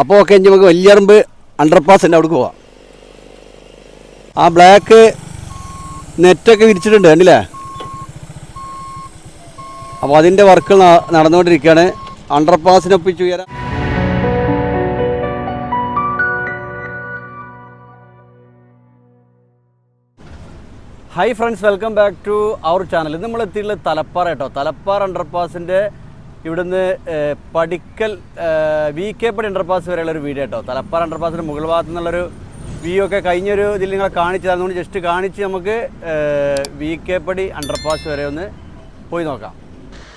അപ്പോൾ ഒക്കെ നമുക്ക് വലിയറമ്പ് അണ്ടർപാസ് ഉണ്ട് അവിടേക്ക് പോവാം. ആ ബ്ലാക്ക് നെറ്റൊക്കെ വിരിച്ചിട്ടുണ്ട് കണ്ടില്ലേ? അപ്പോൾ അതിന്റെ വർക്ക് നടന്നുകൊണ്ടിരിക്കുകയാണ്. അണ്ടർപാസിനൊപ്പിച്ച് ഉയരാൻ hi friends welcome back to our channel നമ്മൾ എത്തിയിട്ടുള്ളത് തലപ്പാറ കേട്ടോ. തലപ്പാറ അണ്ടർപാസിന്റെ ഇവിടുന്ന് പടിക്കൽ വി കെ പടി അണ്ടർപാസ് വരെയുള്ള ഒരു വീഡിയോ കേട്ടോ. തലപ്പാറ അണ്ടർപാസിന്റെ മുകൾ ഭാഗത്തു നിന്നുള്ളൊരു വ്യൂ ഒക്കെ കഴിഞ്ഞൊരു ഇതിൽ നിങ്ങളെ കാണിച്ചു അതുകൊണ്ട് ജസ്റ്റ് കാണിച്ച് നമുക്ക് വി കെ പടി അണ്ടർപാസ് വരെ ഒന്ന് പോയി നോക്കാം.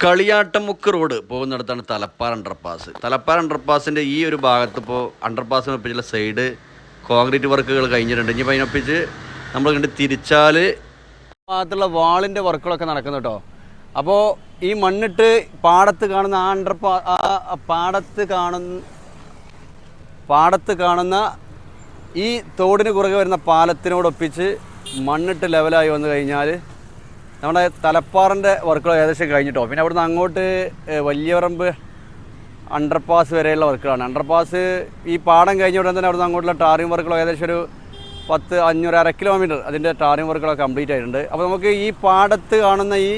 കളിയാട്ടമുക്ക് റോഡ് പോകുന്നിടത്താണ് തലപ്പാറ അണ്ടർപാസ് തലപ്പാറ അണ്ടർപാസിന്റെ ഈ ഒരു ഭാഗത്ത് ഇപ്പോൾ അണ്ടർപാസിന് ഒപ്പിച്ചുള്ള സൈഡ് കോൺക്രീറ്റ് വർക്കുകൾ കഴിഞ്ഞിട്ടുണ്ട്. ഇനി അതിനൊപ്പിച്ച് നമ്മൾ കണ്ട് തിരിച്ചാൽ ഭാഗത്തുള്ള വാളിന്റെ വർക്കുകളൊക്കെ നടക്കുന്നു കേട്ടോ. അപ്പോൾ ഈ മണ്ണിട്ട് പാടത്ത് കാണുന്ന ആ അണ്ടർ പാടത്ത് കാണുന്ന പാടത്ത് കാണുന്ന ഈ തോടിന് കുറുകെ വരുന്ന പാലത്തിനോടൊപ്പിച്ച് മണ്ണിട്ട് ലെവലായി വന്നു കഴിഞ്ഞാൽ നമ്മുടെ തലപ്പാറിന്റെ വർക്കുകൾ ഏകദേശം കഴിഞ്ഞിട്ടോ? പിന്നെ അവിടുന്ന് അങ്ങോട്ട് വലിയവറമ്പ് അണ്ടർപാസ് വരെയുള്ള വർക്കുകളാണ് അണ്ടർപാസ് ഈ പാടം കഴിഞ്ഞ ഉടനെ തന്നെ അവിടുന്ന് അങ്ങോട്ടുള്ള ടാറിംഗ് വർക്കുകൾ ഏകദേശം ഒരു പത്ത് അഞ്ഞൂറ് അര കിലോമീറ്റർ അതിന്റെ ടാറിംഗ് വർക്കുകളൊക്കെ കംപ്ലീറ്റ് ആയിട്ടുണ്ട്. അപ്പോൾ നമുക്ക് ഈ പാടത്ത് കാണുന്ന ഈ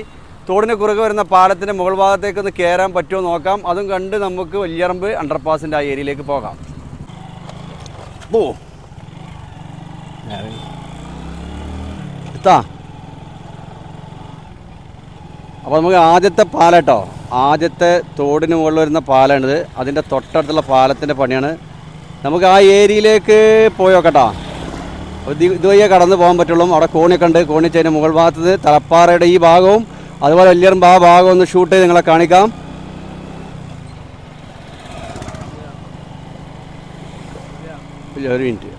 തോടിന് കുറുകെ വരുന്ന പാലത്തിന്റെ മുകൾ ഭാഗത്തേക്ക് ഒന്ന് കയറാൻ പറ്റുമോ നോക്കാം. അതും കണ്ട് നമുക്ക് വലിയറമ്പ് അണ്ടർപാസിന്റെ ആ ഏരിയയിലേക്ക് പോകാം. ഓ എത്താ. അപ്പോൾ നമുക്ക് ആദ്യത്തെ പാലട്ടോ ആദ്യത്തെ തോടിന് മുകളിൽ വരുന്ന പാലാണിത്. അതിന്റെ തൊട്ടടുത്തുള്ള പാലത്തിന്റെ പണിയാണ്. നമുക്ക് ആ ഏരിയയിലേക്ക് പോയോക്കട്ടോ ഇത് ഇതുവഴിയേ കടന്ന് പോകാൻ പറ്റുള്ളൂ. അവിടെ കോണിയൊക്കെ ഉണ്ട്. കോണിച്ചതിന്റെ മുകൾ ഭാഗത്ത് തലപ്പാറയുടെ ഈ ഭാഗവും അതുപോലെ വലിയ ആ ഭാഗം ഒന്ന് ഷൂട്ട് ചെയ്ത് നിങ്ങളെ കാണിക്കാം. ഒരു മിനിറ്റ്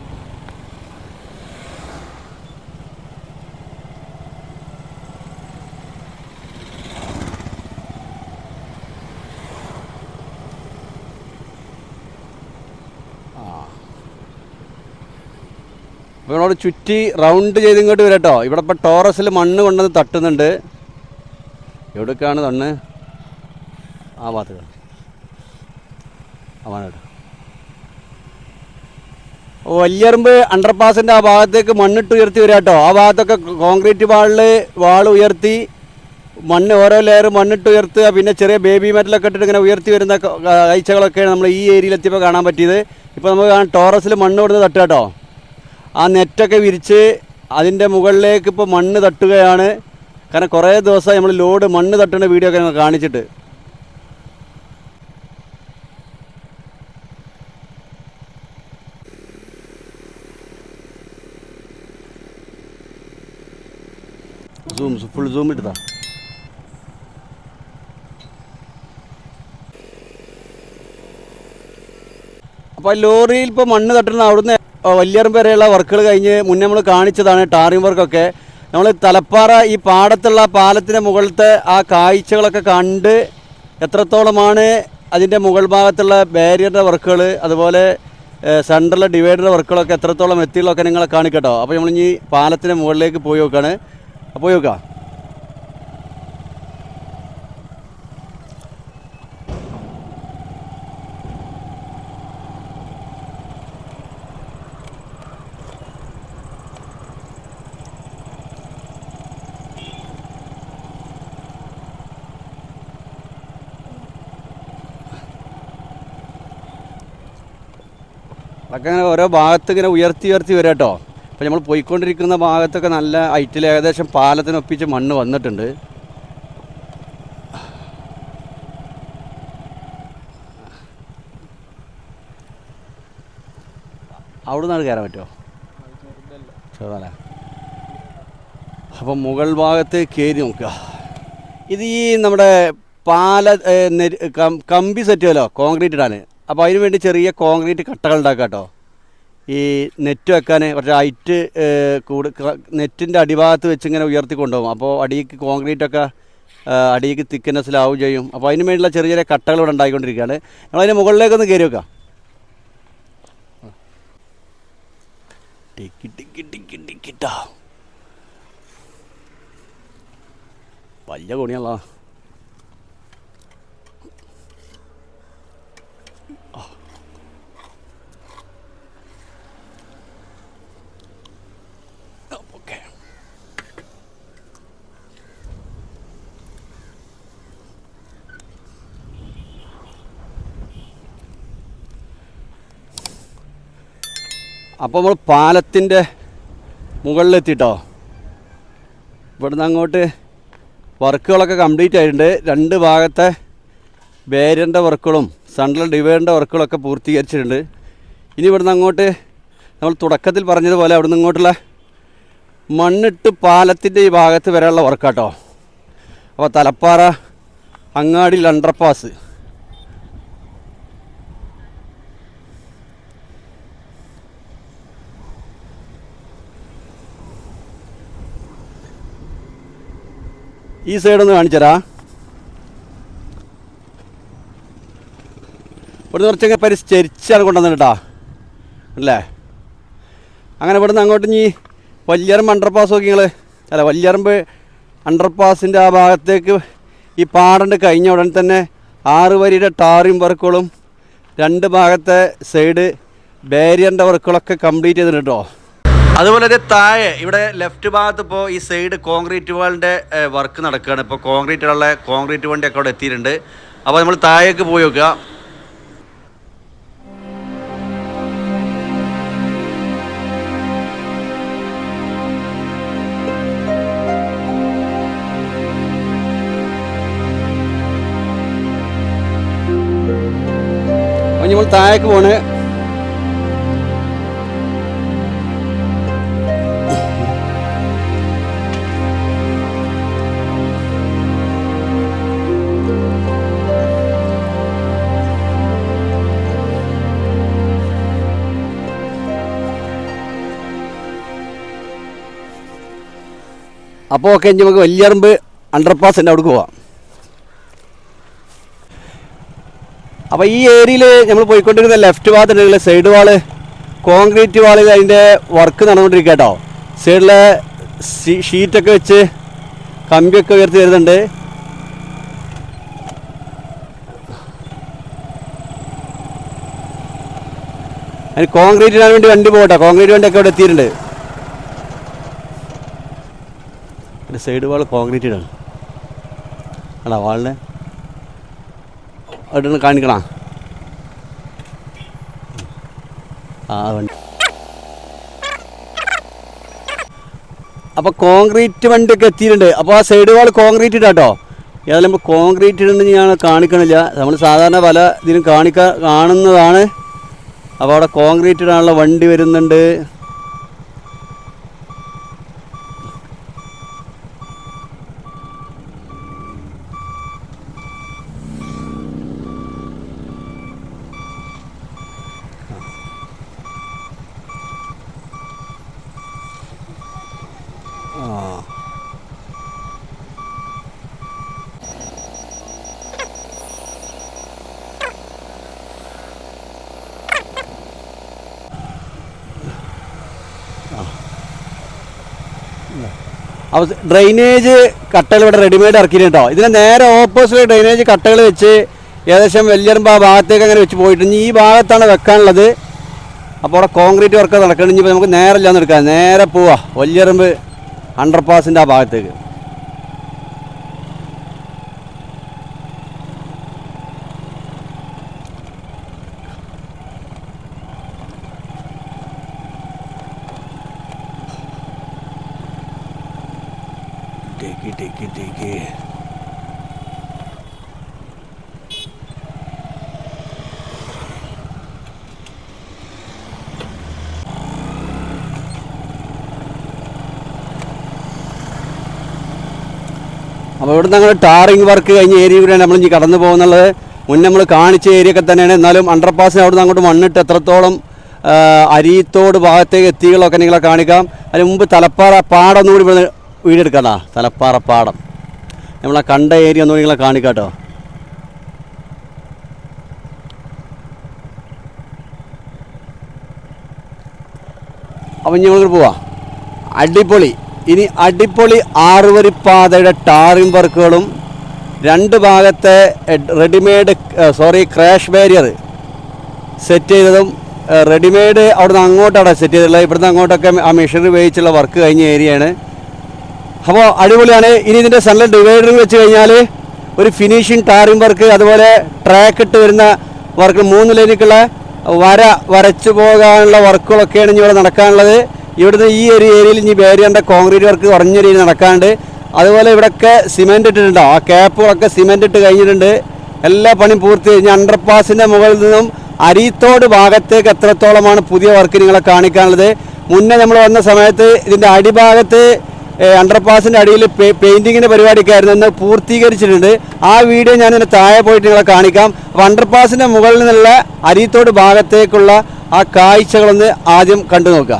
അപ്പോൾ ചുറ്റി റൗണ്ട് ചെയ്ത് ഇങ്ങോട്ട് വരട്ടോ. ഇവിടെ ഇപ്പോൾ ടോറസിൽ മണ്ണ് കൊണ്ടുവന്ന് തട്ടുന്നുണ്ട്. എവിടേക്കാണ് തണ്ണ്? ആ ഭാഗത്ത് ആ വല്യറമ്പ് അണ്ടർപാസിന്റെ ആ ഭാഗത്തേക്ക് മണ്ണിട്ട് ഉയർത്തി വരാം കേട്ടോ. ആ ഭാഗത്തൊക്കെ കോൺക്രീറ്റ് വാളിൽ വാൾ ഉയർത്തി മണ്ണ് ഓരോ ലെയർ മണ്ണിട്ട് ഉയർത്തുക. പിന്നെ ചെറിയ ബേബി മെറ്റലൊക്കെ ഇട്ടിട്ട് ഇങ്ങനെ ഉയർത്തി വരുന്ന കാഴ്ചകളൊക്കെയാണ് നമ്മൾ ഈ ഏരിയയിൽ എത്തിയപ്പോൾ കാണാൻ പറ്റിയത്. ഇപ്പോൾ നമുക്ക് കാണാം ടോറസിൽ മണ്ണ് കൊടുത്ത് തട്ടുക കേട്ടോ. ആ നെറ്റൊക്കെ വിരിച്ച് അതിന്റെ മുകളിലേക്ക് ഇപ്പോൾ മണ്ണ് തട്ടുകയാണ്. കാരണം കുറേ ദിവസമായി നമ്മൾ ലോഡ് മണ്ണ് തട്ടുന്ന വീഡിയോ ഒക്കെ ഞങ്ങൾ കാണിച്ചിട്ട്. സൂം ഫുൾ സൂം ഇട്ടതാ. അപ്പോൾ ലോറിയിൽ ഇപ്പോൾ മണ്ണ് തട്ടുന്ന അവിടുന്ന് വലിയറും വരെയുള്ള വർക്കുകൾ കഴിഞ്ഞ് മുന്നേ നമ്മൾ കാണിച്ചതാണ് ടാറിംഗ് വർക്കൊക്കെ നമ്മൾ തലപ്പാറ ഈ പാടത്തുള്ള പാലത്തിന്റെ മുകളിലത്തെ ആ കാഴ്ചകളൊക്കെ കണ്ട് എത്രത്തോളമാണ് അതിന്റെ മുകൾ ഭാഗത്തുള്ള ബാരിയറിന്റെ വർക്കുകൾ അതുപോലെ സെൻട്രലിലെ ഡിവൈഡറിന്റെ വർക്കുകളൊക്കെ എത്രത്തോളം എത്തിയുള്ളതൊക്കെ നിങ്ങളെ കാണിക്കട്ടോ. അപ്പോൾ നമ്മൾ ഇനി പാലത്തിന്റെ മുകളിലേക്ക് പോയി നോക്കുകയാണ് പോയി നോക്കാം. അതൊക്കെ അങ്ങനെ ഓരോ ഭാഗത്ത് ഇങ്ങനെ ഉയർത്തി ഉയർത്തി വരാം കേട്ടോ അപ്പോൾ നമ്മൾ പോയിക്കൊണ്ടിരിക്കുന്ന ഭാഗത്തൊക്കെ നല്ല ഹൈറ്റിൽ ഏകദേശം പാലത്തിനൊപ്പിച്ച് മണ്ണ് വന്നിട്ടുണ്ട്. അവിടെ നിന്നാണ് കയറാൻ പറ്റുമോ അപ്പം മുകൾ ഭാഗത്ത് കയറി നോക്കുക. ഇത് ഈ നമ്മുടെ പാല കമ്പി സെറ്റ് ചെയ്യുമല്ലോ? കോൺക്രീറ്റ് ഇടാൻ അപ്പോൾ അതിന് വേണ്ടി ചെറിയ കോൺക്രീറ്റ് കട്ടകൾ ഉണ്ടാക്കുക കേട്ടോ. ഈ നെറ്റ് വെക്കാൻ കുറച്ച് ഹൈറ്റ് കൂട് നെറ്റിന്റെ അടിഭാഗത്ത് വെച്ച് ഇങ്ങനെ ഉയർത്തി കൊണ്ടുപോകും. അപ്പോൾ അടിക്ക് കോൺക്രീറ്റൊക്കെ അടിക്ക് തിക്നെസ്സിലാവും ചെയ്യും. അപ്പോൾ അതിന് വേണ്ടിയുള്ള ചെറിയ ചെറിയ കട്ടകൾ ഇവിടെ ഉണ്ടായിക്കൊണ്ടിരിക്കുകയാണ്. നമ്മളതിന് മുകളിലേക്കൊന്ന് കയറി വെക്കാം. ടിക്കി ടിക്കി ടിക്കി ടിക്കിട്ടാ വലിയ കോണിയല്ല അപ്പോൾ നമ്മൾ പാലത്തിന്റെ മുകളിലെത്തിട്ടോ ഇവിടുന്ന് അങ്ങോട്ട് വർക്കുകളൊക്കെ കംപ്ലീറ്റ് ആയിട്ടുണ്ട്. രണ്ട് ഭാഗത്തെ ബേരിന്റെ വർക്കുകളും സെൻട്രൽ ഡിവൈഡറിന്റെ വർക്കുകളൊക്കെ പൂർത്തീകരിച്ചിട്ടുണ്ട്. ഇനി ഇവിടുന്ന് അങ്ങോട്ട് നമ്മൾ തുടക്കത്തിൽ പറഞ്ഞതുപോലെ അവിടുന്ന് ഇങ്ങോട്ടുള്ള മണ്ണിട്ട് പാലത്തിന്റെ ഈ ഭാഗത്ത് വരെയുള്ള വർക്കാട്ടോ അപ്പോൾ തലപ്പാറ അങ്ങാടി അണ്ടർപാസ് ഈ സൈഡ് സൈഡൊന്ന് കാണിച്ചരാ ഇവിടുന്ന് കുറച്ചൊക്കെ പരിശ്ചരിച്ചാണ് കൊണ്ടുവന്നത് കേട്ടോ അല്ലേ? അങ്ങനെ ഇവിടുന്ന് അങ്ങോട്ട് ഇനി വല്യറമ്പ് അണ്ടർപാസ് നോക്കി നിങ്ങൾ അല്ല വല്യറമ്പ് അണ്ടർപാസിന്റെ ആ ഭാഗത്തേക്ക് ഈ പാടണ്ട് കഴിഞ്ഞ ഉടൻ തന്നെ ആറ് വരിയുടെ ടാറിങ് വർക്കുകളും രണ്ട് ഭാഗത്തെ സൈഡ് ബാരിയറിന്റെ വർക്കുകളൊക്കെ കംപ്ലീറ്റ് ചെയ്തിട്ടുണ്ട് കേട്ടോ അതുപോലെ തന്നെ താഴെ ഇവിടെ ലെഫ്റ്റ് ഭാഗത്ത് ഇപ്പോൾ ഈ സൈഡ് കോൺക്രീറ്റ് വാളിന്റെ വർക്ക് നടക്കുകയാണ് ഇപ്പോൾ കോൺക്രീറ്റ് കോൺക്രീറ്റുള്ള കോൺക്രീറ്റ് വണ്ടിയൊക്കെ അവിടെ എത്തിയിട്ടുണ്ട്. അപ്പോൾ നമ്മൾ താഴേക്ക് പോയി നോക്കുക. നമ്മൾ താഴേക്ക് പോണ്. അപ്പോൾ ഒക്കെ നമുക്ക് വലിയറമ്പ് അണ്ടർപാസ് ഉണ്ട് പോവാം. അപ്പോൾ ഈ ഏരിയയിൽ നമ്മൾ പോയിക്കൊണ്ടിരുന്ന ലെഫ്റ്റ് ഭാഗത്തുണ്ടെങ്കിൽ സൈഡ് വാൾ കോൺക്രീറ്റ് വാളിൽ അതിന്റെ വർക്ക് നടന്നുകൊണ്ടിരിക്കുക കേട്ടോ. സൈഡിലെ ഷീറ്റൊക്കെ വെച്ച് കമ്പിയൊക്കെ ഉയർത്തി വരുന്നുണ്ട്. അതിന് കോൺക്രീറ്റ് ഇടാൻ വേണ്ടി വണ്ടി പോകട്ടെ. കോൺക്രീറ്റ് വണ്ടിയൊക്കെ ഇവിടെ എത്തിയിട്ടുണ്ട്. സൈഡ് വാൾ കോൺക്രീറ്റഡ് ആണ്. അടാ വാളിനെ. അവിടെ നിന്ന് കാണിക്കണ? ആ വണ്ടി. അപ്പോൾ കോൺക്രീറ്റ് വണ്ടിയൊക്കെ എത്തിയിട്ടുണ്ട്. അപ്പോൾ ആ സൈഡ് വാൾ കോൺക്രീറ്റ് ഇടാട്ടോ ഏതായാലും നമ്മൾ കോൺക്രീറ്റ് ഇടുന്നത് ഞാൻ കാണിക്കണില്ല. നമ്മൾ സാധാരണ പല ഇതിനും കാണിക്ക കാണുന്നതാണ്. അപ്പോൾ അവിടെ കോൺക്രീറ്റ് ഇടാനുള്ള വണ്ടി വരുന്നുണ്ട്. ഡ്രെയിനേജ് കട്ടകൾ ഇവിടെ റെഡിമെയ്ഡ് ഇറക്കിയിട്ടുണ്ട് കേട്ടോ. ഇതിന് നേരെ ഓപ്പോസിറ്റ് ഡ്രെയിനേജ് കട്ടകൾ വെച്ച് ഏകദേശം വലിയറുമ്പോൾ ആ ഭാഗത്തേക്ക് അങ്ങനെ വെച്ച് പോയിട്ട് ഇനി ഈ ഭാഗത്താണ് വെക്കാനുള്ളത്. അപ്പോൾ അവിടെ കോൺക്രീറ്റ് വർക്ക് നടക്കണം ഇനി നമുക്ക് നേരെ ഇല്ലാന്ന് എടുക്കാം. നേരെ പോവാ. വലിയറുമ്പ് അണ്ടർപാസിന്റെ ആ ഭാഗത്തേക്ക്. ടേക്ക് ടേക്ക് ടേക്ക് അപ്പോൾ ഇവിടുന്ന് ഞങ്ങൾ ടാറിങ് വർക്ക് കഴിഞ്ഞ ഏരിയ നമ്മൾ ഇനി കടന്നു പോകുന്നുള്ളത്. മുന്നേ നമ്മൾ കാണിച്ച ഏരിയ ഒക്കെ തന്നെയാണ്. എന്നാലും അണ്ടർപാസിന് അവിടെ നിന്ന് അങ്ങോട്ട് മണ്ണിട്ട് എത്രത്തോളം അരിയത്തോട് ഭാഗത്തേക്ക് എത്തികളൊക്കെ നിങ്ങളെ കാണിക്കാം. അതിന് മുമ്പ് തലപ്പാറ പാടം ഒന്നുകൂടി വീടെടുക്കണ്ട തലപ്പാറ പാടം. നമ്മളെ കണ്ട ഏരിയ ഒന്ന് നിങ്ങളെ കാണിക്കാട്ടോ. അപ്പം ഇനി നമ്മളിങ്ങോട്ട് പോവാം. അടിപൊളി. ഇനി അടിപൊളി ആറുവരിപ്പാതയുടെ ടാറിംഗ് വർക്കുകളും രണ്ട് ഭാഗത്തെ readymade sorry crash barrier set ചെയ്തതും റെഡിമെയ്ഡ് അവിടുന്ന് അങ്ങോട്ടാണ് സെറ്റ് ചെയ്തിട്ടുള്ളത്. ഇവിടുന്ന് അങ്ങോട്ടൊക്കെ ആ മെഷീനറി ഉപയോഗിച്ചുള്ള വർക്ക് കഴിഞ്ഞ ഏരിയയാണ്. അപ്പോൾ അടിപൊളിയാണ്. ഇനി ഇതിന്റെ സെൻട്രൽ ഡിവൈഡർ വെച്ച് കഴിഞ്ഞാൽ ഒരു ഫിനിഷിങ് ടാറിംഗ് വർക്ക് അതുപോലെ ട്രാക്ക് ഇട്ട് വരുന്ന വർക്ക് മൂന്ന് ലൈനിക്കുള്ള വര വരച്ചു പോകാനുള്ള വർക്കുകളൊക്കെയാണ് ഇനി ഇവിടെ നടക്കാനുള്ളത്. ഇവിടുന്ന് ഈ ഒരു ഏരിയയിൽ ഇനി വേരിയേണ്ട കോൺക്രീറ്റ് വർക്ക് കുറഞ്ഞ രീതിയിൽ നടക്കാണ്ട് അതുപോലെ ഇവിടെയൊക്കെ സിമെന്റ് ഇട്ടിട്ടുണ്ടോ. ആ ക്യാപ്പുകളൊക്കെ സിമെന്റ് ഇട്ട് കഴിഞ്ഞിട്ടുണ്ട്. എല്ലാ പണിയും പൂർത്തി കഴിഞ്ഞ് അണ്ടർപാസിന്റെ മുകളിൽ നിന്നും അരീത്തോട് ഭാഗത്തേക്ക് എത്രത്തോളമാണ് പുതിയ വർക്ക് നിങ്ങളെ കാണിക്കാനുള്ളത്. മുന്നേ നമ്മൾ വന്ന സമയത്ത് ഇതിന്റെ അടിഭാഗത്ത് അണ്ടർപാസിന്റെ അടിയിൽ പെയിന്റിങ്ങിന്റെ പരിപാടിയൊക്കെ ആയിരുന്നു. ഇന്ന് പൂർത്തീകരിച്ചിട്ടുണ്ട്. ആ വീഡിയോ ഞാൻ ഇതിന്റെ താഴെ പോയിട്ട് നിങ്ങളെ കാണിക്കാം. അപ്പോൾ അണ്ടർപാസിന്റെ മുകളിൽ നിന്നുള്ള അരീത്തോട് ഭാഗത്തേക്കുള്ള ആ കാഴ്ചകളൊന്ന് ആദ്യം കണ്ടു നോക്കുക.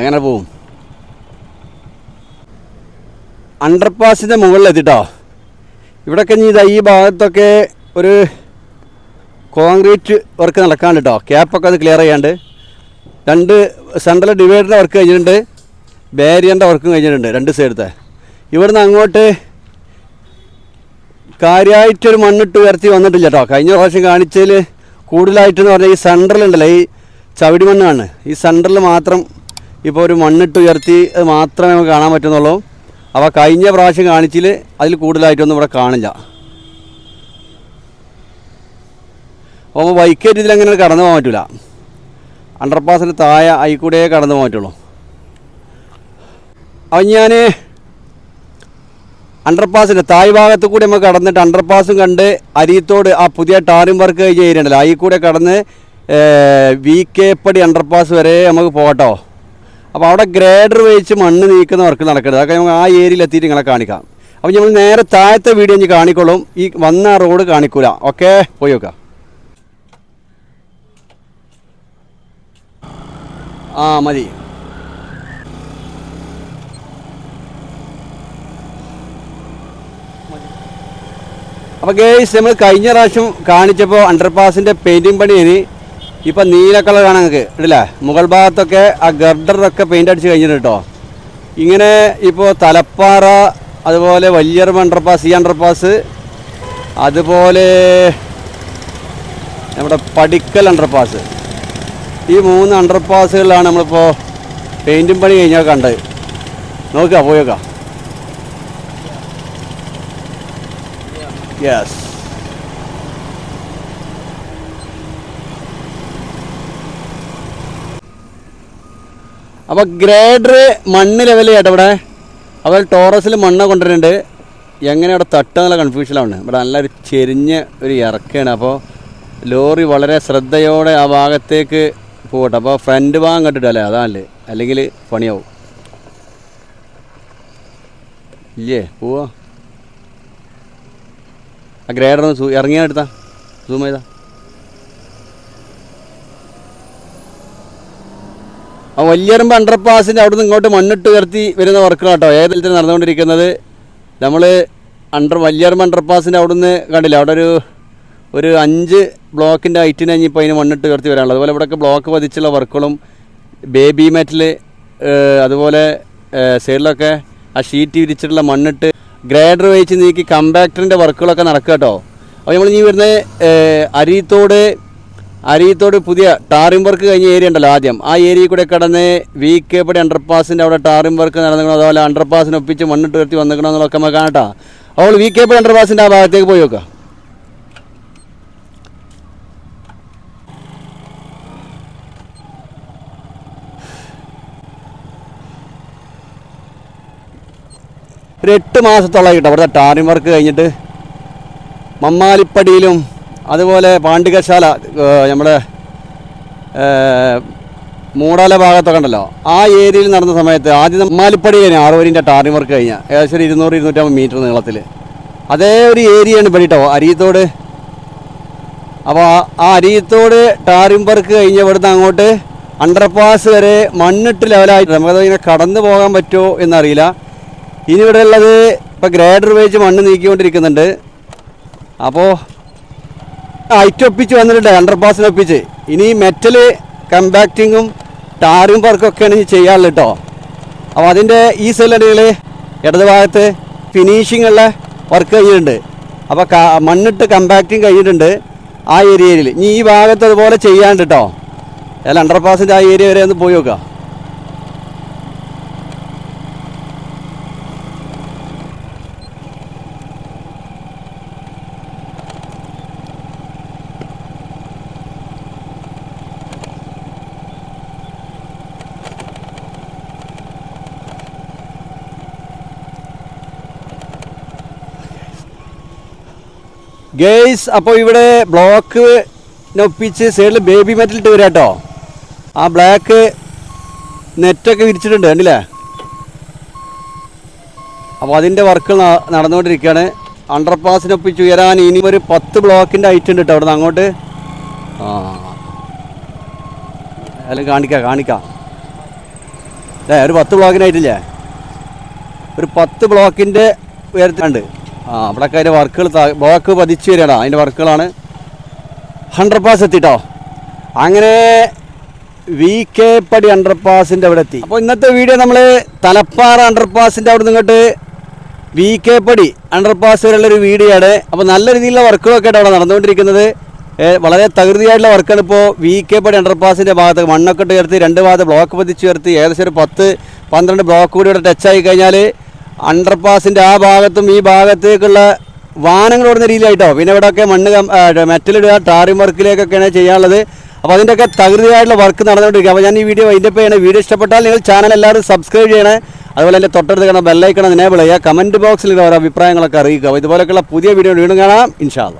എങ്ങനെ പോവും? അണ്ടർപാസിന്റെ മുകളിലെത്തിട്ടോ ഇവിടെയൊക്കെ ഇനി ഇതാ ഈ ഭാഗത്തൊക്കെ ഒരു കോൺക്രീറ്റ് വർക്ക് നടക്കാണ്ട് കേട്ടോ ക്യാപ്പൊക്കെ അത് ക്ലിയർ ചെയ്യാണ്ട്. രണ്ട് സെൻട്രൽ ഡിവൈഡറിന്റെ വർക്ക് കഴിഞ്ഞിട്ടുണ്ട് ബാരിയറിന്റെ വർക്കും കഴിഞ്ഞിട്ടുണ്ട് രണ്ട് സൈഡത്തെ. ഇവിടുന്ന് അങ്ങോട്ട് കാര്യമായിട്ടൊരു മണ്ണിട്ട് ഉയർത്തി വന്നിട്ടില്ല കേട്ടോ. കഴിഞ്ഞ പ്രാവശ്യം കാണിച്ചതിൽ കൂടുതലായിട്ടെന്ന് പറഞ്ഞാൽ ഈ സെൻട്രലുണ്ടല്ലോ ഈ ചവിടി മണ്ണാണ്. ഈ സെൻട്രൽ മാത്രം ഇപ്പോൾ ഒരു മണ്ണിട്ട് ഉയർത്തി അത് മാത്രമേ നമുക്ക് കാണാൻ പറ്റുന്നുള്ളൂ. അപ്പോൾ കഴിഞ്ഞ പ്രാവശ്യം കാണിച്ചിൽ അതിൽ കൂടുതലായിട്ടൊന്നും ഇവിടെ കാണില്ല. അപ്പോൾ വൈക്കേറ്റ് ഇതിലങ്ങനെ കടന്നു പോകാൻ പറ്റില്ല അണ്ടർപാസിന് താഴെ അതിൽ കൂടെ കടന്നു പോയിട്ടുള്ളൂ അപ്പം ഞാൻ അണ്ടർപാസിന്റെ തായ് ഭാഗത്ത് കൂടി നമുക്ക് കടന്നിട്ട് അണ്ടർപാസും കണ്ട് അരിയത്തോട് ആ പുതിയ ടാറിംഗ് വർക്ക് കഴിഞ്ഞ് കഴിഞ്ഞിട്ടുണ്ടല്ലോ അതിൽ കൂടെ കടന്ന് വി കെ പടി അണ്ടർപാസ് വരെ നമുക്ക് പോകട്ടോ. അപ്പോൾ അവിടെ ഗ്രേഡർ വെച്ച് മണ്ണ് നീക്കുന്ന വർക്ക് നടക്കരുത്. അതൊക്കെ നമുക്ക് ആ ഏരിയയിൽ എത്തിയിട്ട് നിങ്ങളെ കാണിക്കാം. അപ്പോൾ നമ്മൾ നേരെ താഴത്തെ വീഡിയോ ഇനി കാണിക്കോളും ഈ വന്ന റോഡ് കാണിക്കൂല. ഓക്കെ? പോയി നോക്കാം. ആ മതി. അപ്പോൾ ഗേസ് നമ്മൾ കഴിഞ്ഞ പ്രാവശ്യം കാണിച്ചപ്പോൾ അണ്ടർപാസിന്റെ പെയിന്റിങ് ഇനി ഇപ്പം നീല കളർ ആണ് നിങ്ങൾക്ക് ഇടില്ലേ മുകൾ ഭാഗത്തൊക്കെ ആ ഗർഡറൊക്കെ പെയിന്റ് അടിച്ച് കഴിഞ്ഞിട്ട് കേട്ടോ ഇങ്ങനെ ഇപ്പോൾ തലപ്പാറ അതുപോലെ വലിയർമ അണ്ടർപാസ് ഈ അണ്ടർപാസ് അതുപോലെ നമ്മുടെ പടിക്കൽ അണ്ടർപാസ് ഈ മൂന്ന് അണ്ടർപാസുകളിലാണ് നമ്മളിപ്പോൾ പെയിന്റും പണി കഴിഞ്ഞാൽ കണ്ടത്. നോക്കുക പോയേക്കാം. യെസ് അപ്പോൾ ഗ്രേഡർ മണ്ണ് ലെവൽ ചെയ്യട്ടെ ഇവിടെ. അതുപോലെ ടോറസിൽ മണ്ണ് കൊണ്ടുവരുന്നുണ്ട്. എങ്ങനെ അവിടെ തട്ടുന്നുള്ള കൺഫ്യൂഷനാണ് ഇവിടെ നല്ലൊരു ചെരിഞ്ഞ ഒരു ഇറക്കാണ്. അപ്പോൾ ലോറി വളരെ ശ്രദ്ധയോടെ ആ ഭാഗത്തേക്ക് പോകട്ടെ അപ്പോൾ ഫ്രണ്ട് ഭാഗം കണ്ടിട്ടല്ലേ അതാണല്ലേ അല്ലെങ്കിൽ പണിയാവും. ഇല്ലേ? പോവാ. ആ ഗ്രേഡർ ഒന്ന് ഇറങ്ങിയാ എടുത്താ. സൂം ചെയ്താ. ആ വലിയറമ്പ് അണ്ടർപാസിന്റെ അവിടെ നിന്ന് ഇങ്ങോട്ട് മണ്ണിട്ട് ഉയർത്തി വരുന്ന വർക്കുകളാട്ടോ തരത്തിൽ നടന്നുകൊണ്ടിരിക്കുന്നത്? നമ്മൾ അണ്ടർ വലിയറമ്പ് അണ്ടർപാസിന്റെ അവിടെ നിന്ന് കണ്ടില്ല? അവിടെ ഒരു ഒരു അഞ്ച് ബ്ലോക്കിന്റെ ഹൈറ്റിന് ഇപ്പോൾ അതിന് മണ്ണിട്ട് ഉയർത്തി വരാനുള്ളത്. അതുപോലെ ഇവിടെയൊക്കെ ബ്ലോക്ക് പതിച്ചുള്ള വർക്കുകളും ബേബി മാറ്റിൽ അതുപോലെ സൈഡിലൊക്കെ ആ ഷീറ്റ് വിരിച്ചിട്ടുള്ള മണ്ണിട്ട് ഗ്രേഡർ വെച്ച് നീക്കി കമ്പാക്ടറിന്റെ വർക്കുകളൊക്കെ നടക്കുക കേട്ടോ അപ്പോൾ നമ്മൾ ഇനി വരുന്ന അരിയത്തോട് അരിയത്തോട് പുതിയ ടാറിം വർക്ക് കഴിഞ്ഞ ഏരിയ ഉണ്ടല്ലോ ആദ്യം. ആ ഏരിയയിൽ കൂടെ കടന്ന് വി കെ പടി അണ്ടർപാസിന്റെ അവിടെ ടാറിം വർക്ക് നടന്നിരിക്കണം അതുപോലെ അണ്ടർപാസിന് ഒപ്പിച്ച് മണ്ണിട്ട് ഉയർത്തി വന്നിരിക്കണം എന്നുള്ളതൊക്കെ നമുക്ക് കാണട്ടോ അപ്പോൾ വി കെ പടി അണ്ടർപാസിന്റെ ആ ഭാഗത്തേക്ക് പോയി നോക്കാം. ഒരു എട്ട് മാസത്തോളം കിട്ടും അവിടുത്തെ ടാറിംഗ് വർക്ക് കഴിഞ്ഞിട്ട്. മമ്മാലിപ്പടിയിലും അതുപോലെ പാണ്ഡികശാല നമ്മുടെ മൂടാല ഭാഗത്തൊക്കെ ഉണ്ടല്ലോ. ആ ഏരിയയിൽ നടന്ന സമയത്ത് ആദ്യം മമ്മാലിപ്പടി കഴിഞ്ഞ ആറുവരിന്റെ ടാറിംഗ് വർക്ക് കഴിഞ്ഞാൽ ഏകദേശം ഒരു ഇരുന്നൂറ് ഇരുന്നൂറ്റമ്പത് മീറ്റർ നീളത്തിൽ അതേ ഒരു ഏരിയയാണ് ഇവിടെ കേട്ടോ അരിയത്തോട് അപ്പോൾ ആ അരിയത്തോട് ടാറിംഗ് വർക്ക് കഴിഞ്ഞ ഇവിടുന്ന് അങ്ങോട്ട് അണ്ടർപാസ് വരെ മണ്ണിട്ട് ലെവലായിട്ട് നമുക്കത് ഇങ്ങനെ കടന്നു പോകാൻ പറ്റുമോ എന്നറിയില്ല. ഇനി ഇവിടെ ഉള്ളത് ഇപ്പോൾ ഗ്രേഡർ ഉപയോഗിച്ച് മണ്ണ് നീക്കിക്കൊണ്ടിരിക്കുന്നുണ്ട്. അപ്പോൾ ഹൈറ്റ് ഒപ്പിച്ച് വന്നിട്ടുണ്ട് അണ്ടർ ഒപ്പിച്ച്. ഇനി മെറ്റൽ കമ്പാക്റ്റിങ്ങും ടാറും വർക്കൊക്കെയാണ് ഇനി ചെയ്യാനുള്ളത് കേട്ടോ. അപ്പോൾ അതിന്റെ ഈ സൈഡിൽ ഇടത് ഭാഗത്ത് ഫിനിഷിംഗ് ഉള്ള വർക്ക് കഴിഞ്ഞിട്ടുണ്ട്. അപ്പോൾ മണ്ണിട്ട് കമ്പാക്റ്റിങ് കഴിഞ്ഞിട്ടുണ്ട് ആ ഏരിയയിൽ ഇനി ഈ ഭാഗത്ത് അതുപോലെ ചെയ്യാണ്ട് കേട്ടോ. അല്ല അണ്ടർപാസിന്റെ ആ ഏരിയ വരെ ഒന്ന് പോയി നോക്കാം ഗേയ്സ് അപ്പോൾ ഇവിടെ ബ്ലോക്ക് നൊപ്പിച്ച് സൈഡിൽ ബേബി മെറ്റൽ ഇട്ട് വരാം കേട്ടോ ആ ബ്ലാക്ക് നെറ്റൊക്കെ വിരിച്ചിട്ടുണ്ട് കണ്ടില്ലേ? അപ്പോൾ അതിന്റെ വർക്കുകൾ നടന്നുകൊണ്ടിരിക്കുകയാണ്. അണ്ടർപാസിനൊപ്പിച്ച് ഉയരാൻ ഇനി ഒരു പത്ത് ബ്ലോക്കിന്റെ ഐറ്റം ഉണ്ട് കേട്ടോ അവിടെ നിന്ന് അങ്ങോട്ട്. ആ. കാണിക്ക കാണിക്കാം കാണിക്കാം. ഏ ഒരു പത്ത് ബ്ലോക്കിന്റെ ഹൈറ്റില്ലേ ഒരു പത്ത് ബ്ലോക്കിന്റെ ഉയരത്തിലുണ്ട്. ആ അവിടെയൊക്കെ അതിന്റെ വർക്കുകൾ ബ്ലോക്ക് പതിച്ചു വരികയാണ്. അതിന്റെ വർക്കുകളാണ് ഹൺഡ്രഡ് പാസ് എത്തിട്ടോ? അങ്ങനെ വി കെ പടി അണ്ടർപാസിന്റെ അവിടെ എത്തി. അപ്പോൾ ഇന്നത്തെ വീഡിയോ നമ്മൾ തലപ്പാറ അണ്ടർപാസിന്റെ അവിടെ നിന്നിട്ട് V K Padi underpass വരെയുള്ളൊരു വീഡിയോ ആണ്. അപ്പോൾ നല്ല രീതിയിലുള്ള വർക്കുകളൊക്കെ ആയിട്ട് അവിടെ നടന്നുകൊണ്ടിരിക്കുന്നത്. വളരെ തകൃതിയായിട്ടുള്ള വർക്കാണ് ഇപ്പോൾ വി കെ പടി അണ്ടർപാസിന്റെ ഭാഗത്ത്. മണ്ണൊക്കെ ചേർത്ത് രണ്ട് ഭാഗത്ത് ബ്ലോക്ക് പതിച്ചു ചേർത്ത് ഏകദേശം ഒരു പത്ത് പന്ത്രണ്ട് ബ്ലോക്ക് കൂടി ഇവിടെ ടച്ച് ആയി കഴിഞ്ഞാൽ അണ്ടർപാസിന്റെ ആ ഭാഗത്തും ഈ ഭാഗത്തേക്കുള്ള വാഹനങ്ങൾ ഓടുന്ന രീതിയിലായിട്ടോ. പിന്നെ ഇവിടെയൊക്കെ മണ്ണ് മെറ്റലിടുക ടാറിംഗ് വർക്കിലേക്കൊക്കെയാണ് ചെയ്യാനുള്ളത്. അപ്പോൾ അതിന്റെയൊക്കെ തകൃതിയായിട്ടുള്ള വർക്ക് നടന്നുകൊണ്ടിരിക്കുക അപ്പോൾ ഞാൻ ഈ വീഡിയോ വൈൻഡപ്പ് ചെയ്യണേ. വീഡിയോ ഇഷ്ടപ്പെട്ടാൽ നിങ്ങൾ ചാനൽ എല്ലാവരും സബ്സ്ക്രൈബ് ചെയ്യണേ. അതുപോലെ തന്നെ തൊട്ടടുത്ത് കാണാൻ ബെല്ലൈക്കണം എനേബിൾ ചെയ്യുക. കമന്റ് ബോക്സിൽ ഓരോ അഭിപ്രായങ്ങളൊക്കെ അറിയിക്കുക. അപ്പോൾ ഇതുപോലെയൊക്കെയുള്ള പുതിയ വീഡിയോ വീണ്ടും കാണാം. ഇൻഷാല്ല